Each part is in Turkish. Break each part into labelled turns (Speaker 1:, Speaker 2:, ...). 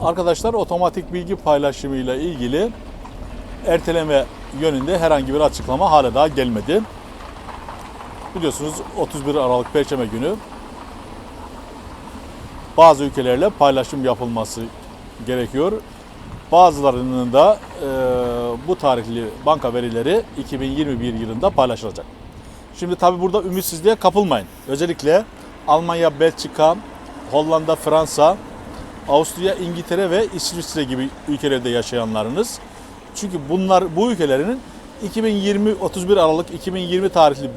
Speaker 1: Arkadaşlar otomatik bilgi paylaşımı ile ilgili erteleme yönünde herhangi bir açıklama hala daha gelmedi. Biliyorsunuz 31 Aralık Perşembe günü bazı ülkelerle paylaşım yapılması gerekiyor. Bazılarının da e, bu tarihli banka verileri 2021 yılında paylaşılacak. Şimdi tabi burada ümitsizliğe kapılmayın. Özellikle Almanya, Belçika, Hollanda, Fransa, Avusturya, İngiltere ve İsviçre gibi ülkelerde yaşayanlarınız. Çünkü bunlar bu ülkelerinin 2020 31 Aralık 2020 tarihli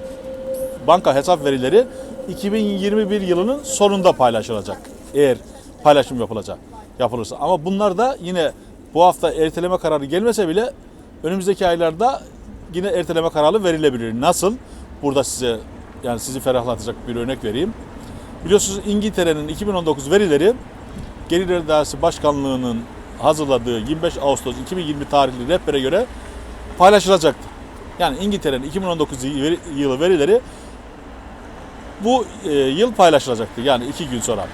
Speaker 1: banka hesap verileri 2021 yılının sonunda paylaşılacak. Eğer paylaşım yapılacak yapılırsa. Ama bunlar da yine bu hafta erteleme kararı gelmese bile önümüzdeki aylarda yine erteleme kararı verilebilir. Nasıl? Burada size yani sizi ferahlatacak bir örnek vereyim. Biliyorsunuz İngiltere'nin 2019 verileri Gelir İdaresi Başkanlığı'nın hazırladığı 25 Ağustos 2020 tarihli rehbere göre paylaşılacaktı. Yani İngiltere'nin 2019 yılı verileri bu e, yıl paylaşılacaktı. Yani iki gün sonra.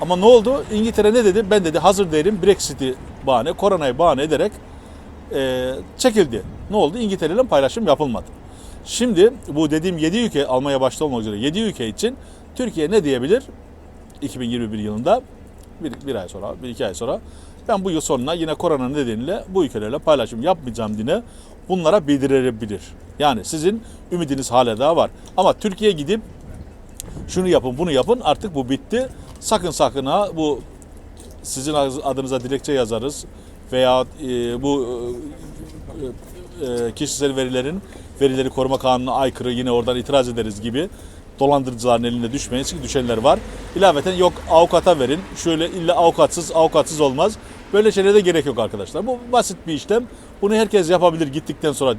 Speaker 1: Ama ne oldu? İngiltere ne dedi? Ben dedi hazır değilim Brexit'i bahane, koronayı bahane ederek e, çekildi. Ne oldu? İngiltere ile paylaşım yapılmadı. Şimdi bu dediğim 7 ülke Almanya başta olmak üzere 7 ülke için Türkiye ne diyebilir? 2021 yılında bir, bir ay sonra, bir iki ay sonra ben bu yıl sonuna yine korona nedeniyle bu ülkelerle paylaşım yapmayacağım diye bunlara bildirebilir. Yani sizin ümidiniz hala daha var. Ama Türkiye gidip şunu yapın bunu yapın artık bu bitti. Sakın sakın ha bu sizin adınıza dilekçe yazarız veya e, bu e, e, kişisel verilerin verileri koruma kanununa aykırı yine oradan itiraz ederiz gibi dolandırıcıların eline düşmeyin. Çünkü düşenler var. İlaveten yok avukata verin. Şöyle illa avukatsız avukatsız olmaz. Böyle şeylere de gerek yok arkadaşlar. Bu basit bir işlem. Bunu herkes yapabilir gittikten sonra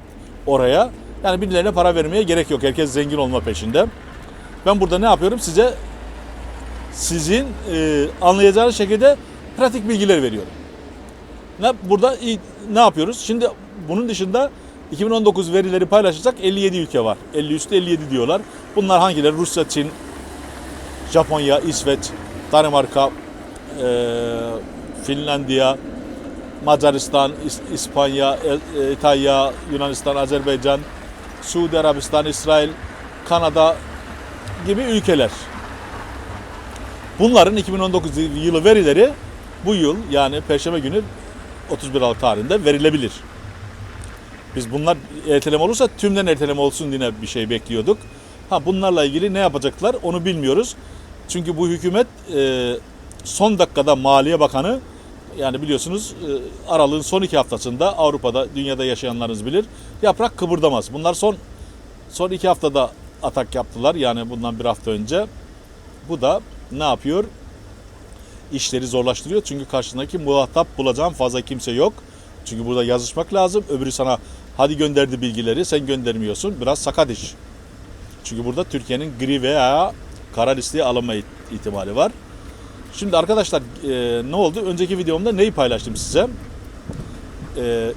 Speaker 1: oraya. Yani birilerine para vermeye gerek yok. Herkes zengin olma peşinde. Ben burada ne yapıyorum? Size sizin e, anlayacağınız şekilde pratik bilgiler veriyorum. Ne burada ne yapıyoruz? Şimdi bunun dışında 2019 verileri paylaşacak 57 ülke var. 50 üstü 57 diyorlar. Bunlar hangileri? Rusya, Çin, Japonya, İsveç, Danimarka, e, Finlandiya, Macaristan, İs- İspanya, E- e, İtalya, Yunanistan, Azerbaycan, Suudi Arabistan, İsrail, Kanada gibi ülkeler. Bunların 2019 yılı verileri bu yıl yani Perşembe günü 31 Aralık tarihinde verilebilir. Biz bunlar erteleme olursa tümden erteleme olsun diye bir şey bekliyorduk. Ha bunlarla ilgili ne yapacaklar onu bilmiyoruz. Çünkü bu hükümet e, son dakikada Maliye Bakanı yani biliyorsunuz e, aralığın son iki haftasında Avrupa'da dünyada yaşayanlarınız bilir yaprak kıpırdamaz. Bunlar son son iki haftada atak yaptılar yani bundan bir hafta önce. Bu da ne yapıyor? İşleri zorlaştırıyor çünkü karşındaki muhatap bulacağın fazla kimse yok. Çünkü burada yazışmak lazım. Öbürü sana hadi gönderdi bilgileri sen göndermiyorsun. Biraz sakat iş. Çünkü burada Türkiye'nin gri veya kara listeye alınma iht- ihtimali var. Şimdi arkadaşlar e, ne oldu? Önceki videomda neyi paylaştım size? E,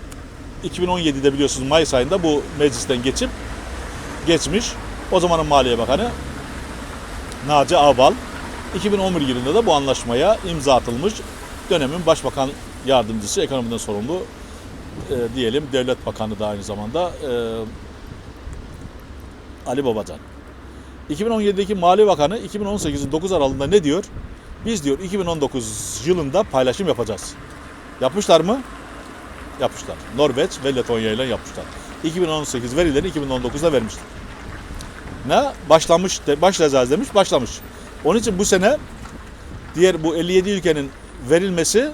Speaker 1: 2017'de biliyorsunuz Mayıs ayında bu meclisten geçip geçmiş. O zamanın Maliye Bakanı Naci Ağbal 2011 yılında da bu anlaşmaya imza atılmış. Dönemin Başbakan Yardımcısı, ekonomiden sorumlu e, diyelim Devlet Bakanı da aynı zamanda e, Ali Babacan. 2017'deki Mali Bakanı 2018'in 9 Aralık'ında ne diyor? Biz diyor 2019 yılında paylaşım yapacağız. Yapmışlar mı? Yapmışlar. Norveç ve Letonya ile yapmışlar. 2018 verileri 2019'da vermişler. Ne? Başlamış, başlayacağız demiş, başlamış. Onun için bu sene diğer bu 57 ülkenin verilmesi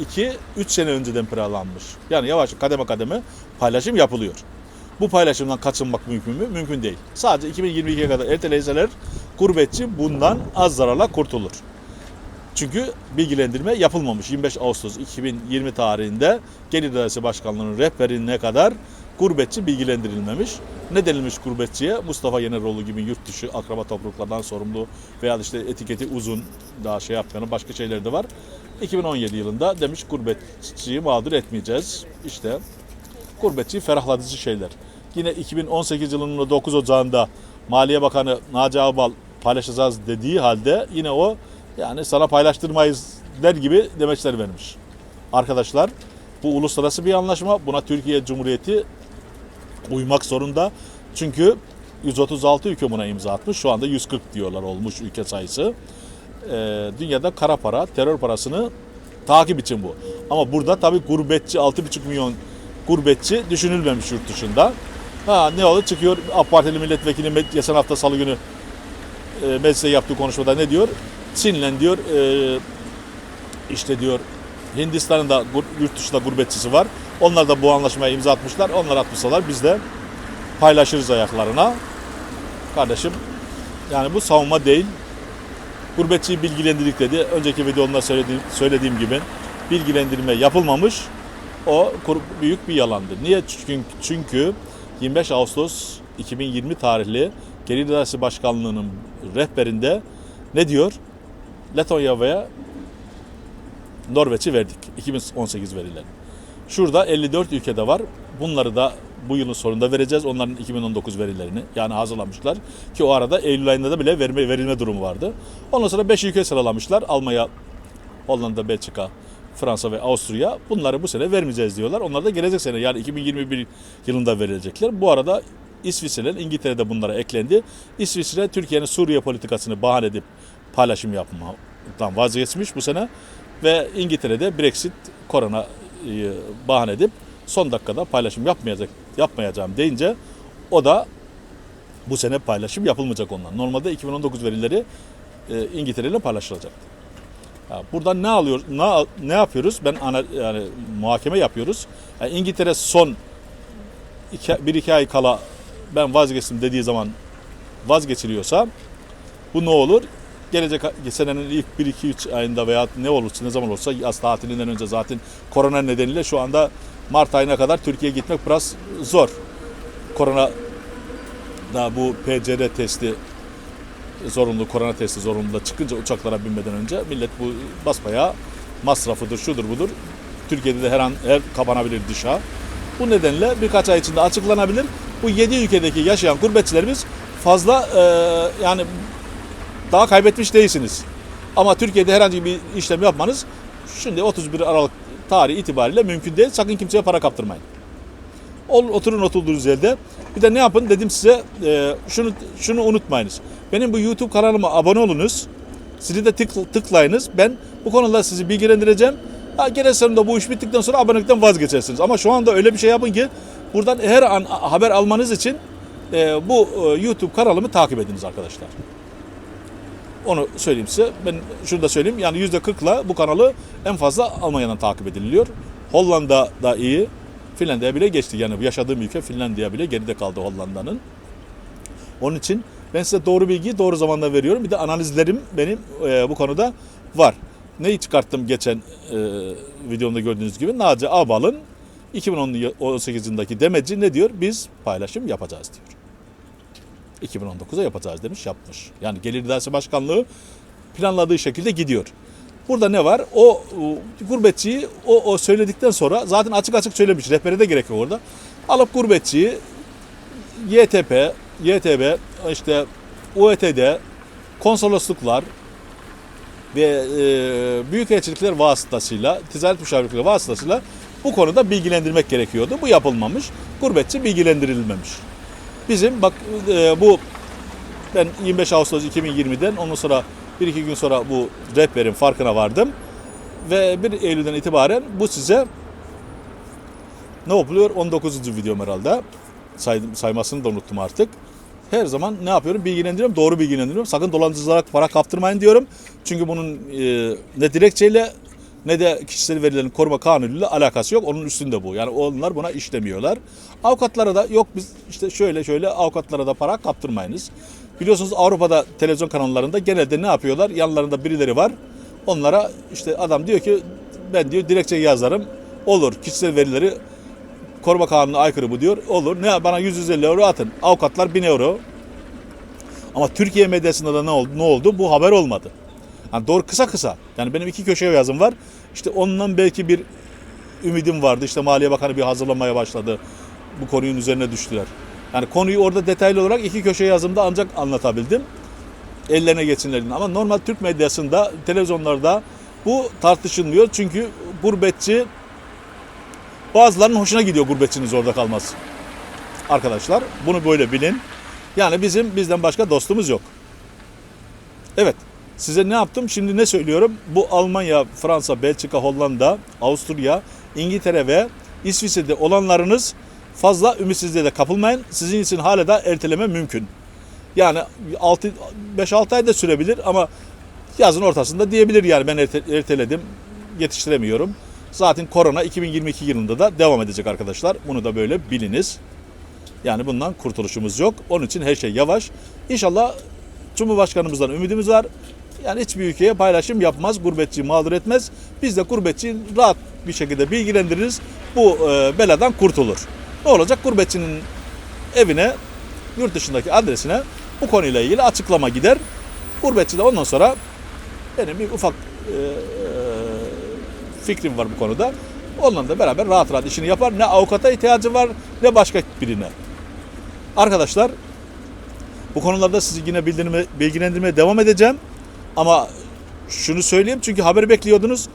Speaker 1: 2-3 sene önceden planlanmış. Yani yavaş kademe kademe paylaşım yapılıyor. Bu paylaşımdan kaçınmak mümkün mü? Mümkün değil. Sadece 2022'ye kadar erteleyseler gurbetçi bundan az zararla kurtulur. Çünkü bilgilendirme yapılmamış. 25 Ağustos 2020 tarihinde Gelir İdaresi Başkanlığı'nın rehberine kadar gurbetçi bilgilendirilmemiş. Ne denilmiş gurbetçiye? Mustafa Yeneroğlu gibi yurt dışı akraba topluluklardan sorumlu veya işte etiketi uzun daha şey yapmayan başka şeyler de var. 2017 yılında demiş gurbetçiyi mağdur etmeyeceğiz. İşte gurbetçi ferahlatıcı şeyler. Yine 2018 yılının 9 Ocağı'nda Maliye Bakanı Naci Ağbal paylaşacağız dediği halde yine o yani sana paylaştırmayız der gibi demeçler vermiş. Arkadaşlar bu uluslararası bir anlaşma. Buna Türkiye Cumhuriyeti uymak zorunda. Çünkü 136 ülke buna imza atmış. Şu anda 140 diyorlar olmuş ülke sayısı. Ee, dünyada kara para, terör parasını takip için bu. Ama burada tabii gurbetçi, 6,5 milyon gurbetçi düşünülmemiş yurt dışında. Ha ne oldu? Çıkıyor AK Partili milletvekili geçen hafta salı günü e, mecliste yaptığı konuşmada ne diyor? Çin'le diyor e, işte diyor Hindistan'ın da yurt dışında gurbetçisi var. Onlar da bu anlaşmaya imza atmışlar. Onlar atmışsalar biz de paylaşırız ayaklarına. Kardeşim yani bu savunma değil. Gurbetçiyi bilgilendirdik dedi. Önceki videomda söylediğim, söylediğim gibi bilgilendirme yapılmamış. O büyük bir yalandır. Niye? Çünkü, çünkü 25 Ağustos 2020 tarihli İdaresi Başkanlığı'nın rehberinde ne diyor? Letonya ve Norveç'i verdik. 2018 verilerini. Şurada 54 ülkede var. Bunları da bu yılın sonunda vereceğiz. Onların 2019 verilerini yani hazırlamışlar. Ki o arada Eylül ayında da bile verme, verilme durumu vardı. Ondan sonra 5 ülke sıralamışlar. Almanya, Hollanda, Belçika, Fransa ve Avusturya. Bunları bu sene vermeyeceğiz diyorlar. Onlar da gelecek sene yani 2021 yılında verilecekler. Bu arada İsviçre'nin İngiltere'de bunlara eklendi. İsviçre Türkiye'nin Suriye politikasını bahane edip paylaşım yapmaktan vazgeçmiş bu sene. Ve İngiltere'de Brexit, koronayı bahane edip son dakikada paylaşım yapmayacak, yapmayacağım deyince o da bu sene paylaşım yapılmayacak ondan. Normalde 2019 verileri e, İngiltere ile paylaşılacak. Ya buradan ne alıyor, ne, ne yapıyoruz? Ben ana, yani muhakeme yapıyoruz. Yani İngiltere son iki, bir iki ay kala ben vazgeçtim dediği zaman vazgeçiliyorsa bu ne olur? Gelecek senenin ilk 1-2-3 ayında veya ne olursa ne zaman olursa yaz tatilinden önce zaten korona nedeniyle şu anda Mart ayına kadar Türkiye'ye gitmek biraz zor. Korona da bu PCR testi zorunlu, korona testi zorunlu çıkınca uçaklara binmeden önce millet bu basbayağı masrafıdır, şudur budur. Türkiye'de de her an her kapanabilir dışa. Bu nedenle birkaç ay içinde açıklanabilir. Bu 7 ülkedeki yaşayan gurbetçilerimiz fazla e, yani daha kaybetmiş değilsiniz. Ama Türkiye'de herhangi bir işlem yapmanız şimdi 31 Aralık tarihi itibariyle mümkün değil. Sakın kimseye para kaptırmayın. Ol- Oturun oturduğunuz yerde. Bir de ne yapın dedim size e, şunu şunu unutmayınız. Benim bu YouTube kanalıma abone olunuz. Zili de tık, tıklayınız. Ben bu konuda sizi bilgilendireceğim. Ha, gene sonunda bu iş bittikten sonra abonelikten vazgeçersiniz. Ama şu anda öyle bir şey yapın ki buradan her an haber almanız için e, bu e, YouTube kanalımı takip ediniz arkadaşlar. Onu söyleyeyim size. Ben şunu da söyleyeyim. Yani %40'la bu kanalı en fazla Almanya'dan takip ediliyor. Hollanda da iyi. Finlandiya bile geçti. Yani yaşadığım ülke Finlandiya bile geride kaldı Hollanda'nın. Onun için ben size doğru bilgiyi doğru zamanda veriyorum. Bir de analizlerim benim e, bu konuda var. Neyi çıkarttım geçen e, videomda gördüğünüz gibi? Naci Abal'ın 2018 yılındaki demeci ne diyor? Biz paylaşım yapacağız diyor. 2019'a yapacağız demiş, yapmış. Yani Gelir İdaresi Başkanlığı planladığı şekilde gidiyor. Burada ne var? O, gurbetçiyi o, o söyledikten sonra zaten açık açık söylemiş. Rehbere de gerek yok orada. Alıp gurbetçiyi YTP, YTB, işte UET'de konsolosluklar ve e, büyükelçilikler vasıtasıyla, ticaret müşavirlikleri vasıtasıyla bu konuda bilgilendirmek gerekiyordu. Bu yapılmamış. Gurbetçi bilgilendirilmemiş. Bizim bak e, bu ben 25 Ağustos 2020'den ondan sonra bir iki gün sonra bu rehberin farkına vardım. Ve 1 Eylül'den itibaren bu size ne yapılıyor? 19. videom herhalde. Saydım, saymasını da unuttum artık. Her zaman ne yapıyorum? Bilgilendiriyorum. Doğru bilgilendiriyorum. Sakın dolandırıcılara para kaptırmayın diyorum. Çünkü bunun e, ne dilekçeyle ne de kişisel verilerin koruma kanunuyla alakası yok. Onun üstünde bu. Yani onlar buna işlemiyorlar. Avukatlara da yok biz işte şöyle şöyle avukatlara da para kaptırmayınız. Biliyorsunuz Avrupa'da televizyon kanallarında genelde ne yapıyorlar? Yanlarında birileri var. Onlara işte adam diyor ki ben diyor dilekçe yazarım. Olur kişisel verileri koruma kanununa aykırı bu diyor. Olur. Ne bana 150 euro atın. Avukatlar 1000 euro. Ama Türkiye medyasında da ne oldu? Ne oldu? Bu haber olmadı. Yani doğru kısa kısa. Yani benim iki köşe yazım var. İşte ondan belki bir ümidim vardı. İşte Maliye Bakanı bir hazırlamaya başladı. Bu konunun üzerine düştüler. Yani konuyu orada detaylı olarak iki köşe yazımda ancak anlatabildim. Ellerine geçsinler. Ama normal Türk medyasında, televizyonlarda Bu tartışılmıyor çünkü gurbetçi bazılarının hoşuna gidiyor gurbetçinin zorda kalması. Arkadaşlar bunu böyle bilin. Yani bizim bizden başka dostumuz yok. Evet. Size ne yaptım? Şimdi ne söylüyorum? Bu Almanya, Fransa, Belçika, Hollanda, Avusturya, İngiltere ve İsviçre'de olanlarınız fazla ümitsizliğe de kapılmayın. Sizin için hala da erteleme mümkün. Yani 5-6 ay da sürebilir ama yazın ortasında diyebilir yani ben erte- erteledim, yetiştiremiyorum. Zaten korona 2022 yılında da devam edecek arkadaşlar. Bunu da böyle biliniz. Yani bundan kurtuluşumuz yok. Onun için her şey yavaş. İnşallah Cumhurbaşkanımızdan ümidimiz var. Yani hiçbir ülkeye paylaşım yapmaz, gurbetçiyi mağdur etmez. Biz de gurbetçiyi rahat bir şekilde bilgilendiririz. Bu e, beladan kurtulur. Ne olacak? Gurbetçinin evine, yurt dışındaki adresine bu konuyla ilgili açıklama gider. Gurbetçi de ondan sonra benim bir ufak e, e, fikrim var bu konuda. Onunla da beraber rahat rahat işini yapar. Ne avukata ihtiyacı var ne başka birine. Arkadaşlar bu konularda sizi yine bilgilendirmeye devam edeceğim. Ama şunu söyleyeyim çünkü haberi bekliyordunuz.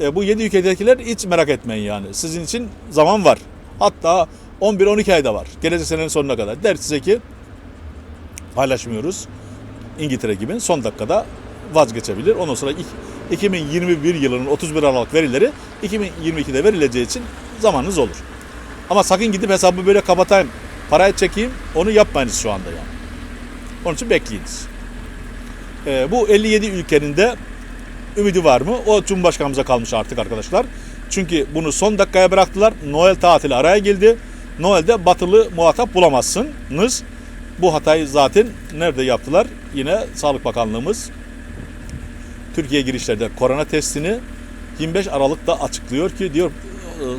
Speaker 1: E, bu 7 ülkedekiler hiç merak etmeyin yani. Sizin için zaman var. Hatta 11-12 ayda var. Gelecek senenin sonuna kadar. Der size ki paylaşmıyoruz. İngiltere gibi son dakikada vazgeçebilir. Ondan sonra ilk 2021 yılının 31 Aralık verileri 2022'de verileceği için zamanınız olur. Ama sakın gidip hesabı böyle kapatayım, parayı çekeyim onu yapmayınız şu anda yani. Onun için bekleyiniz. Ee, bu 57 ülkenin de ümidi var mı? O Cumhurbaşkanımıza kalmış artık arkadaşlar. Çünkü bunu son dakikaya bıraktılar. Noel tatili araya girdi. Noel'de batılı muhatap bulamazsınız. Bu hatayı zaten nerede yaptılar? Yine Sağlık Bakanlığımız Türkiye girişlerde korona testini 25 Aralık'ta açıklıyor ki diyor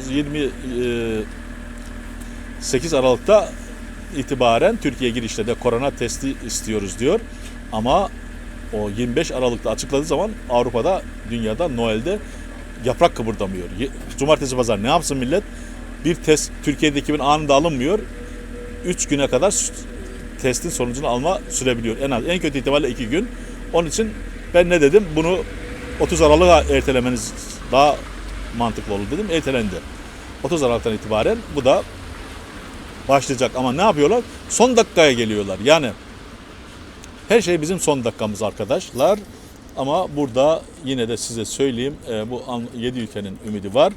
Speaker 1: 28 Aralık'ta itibaren Türkiye girişlerde korona testi istiyoruz diyor. Ama o 25 Aralık'ta açıkladığı zaman Avrupa'da, dünyada, Noel'de yaprak kıpırdamıyor. Cumartesi pazar ne yapsın millet? Bir test Türkiye'deki gibi anında alınmıyor. 3 güne kadar testin sonucunu alma sürebiliyor. En az en kötü ihtimalle 2 gün. Onun için ben ne dedim? Bunu 30 Aralık'a ertelemeniz daha mantıklı olur dedim. Ertelendi. 30 Aralık'tan itibaren bu da başlayacak ama ne yapıyorlar? Son dakikaya geliyorlar. Yani her şey bizim son dakikamız arkadaşlar. Ama burada yine de size söyleyeyim e, bu 7 ülkenin ümidi var.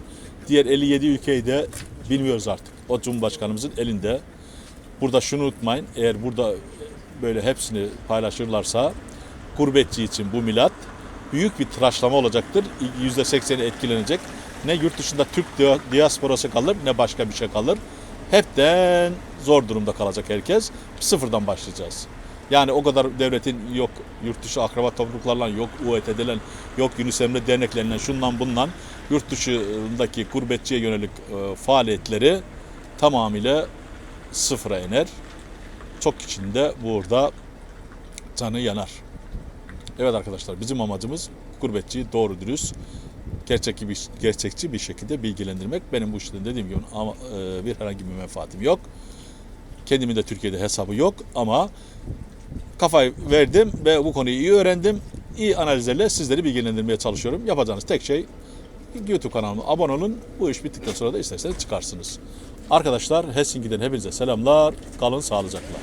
Speaker 1: Diğer 57 ülkeyi de bilmiyoruz artık. O Cumhurbaşkanımızın elinde. Burada şunu unutmayın. Eğer burada böyle hepsini paylaşırlarsa gurbetçi için bu milat büyük bir tıraşlama olacaktır. %80'i etkilenecek. Ne yurt dışında Türk dia- diasporası kalır ne başka bir şey kalır. Hepten zor durumda kalacak herkes. Sıfırdan başlayacağız. Yani o kadar devletin yok yurt dışı akraba topluluklarla yok UET'den yok Yunus Emre derneklerinden şundan bundan yurt dışındaki gurbetçiye yönelik e, faaliyetleri tamamıyla sıfıra iner. Çok kişinin de burada canı yanar. Evet arkadaşlar bizim amacımız gurbetçiyi doğru dürüst gerçekçi bir, gerçekçi bir şekilde bilgilendirmek. Benim bu işten dediğim gibi ama, e, bir herhangi bir menfaatim yok. Kendimin de Türkiye'de hesabı yok ama kafayı verdim ve bu konuyu iyi öğrendim. İyi analizlerle sizleri bilgilendirmeye çalışıyorum. Yapacağınız tek şey YouTube kanalıma abone olun. Bu iş bittikten sonra da isterseniz çıkarsınız. Arkadaşlar Helsinki'den hepinize selamlar. Kalın sağlıcakla.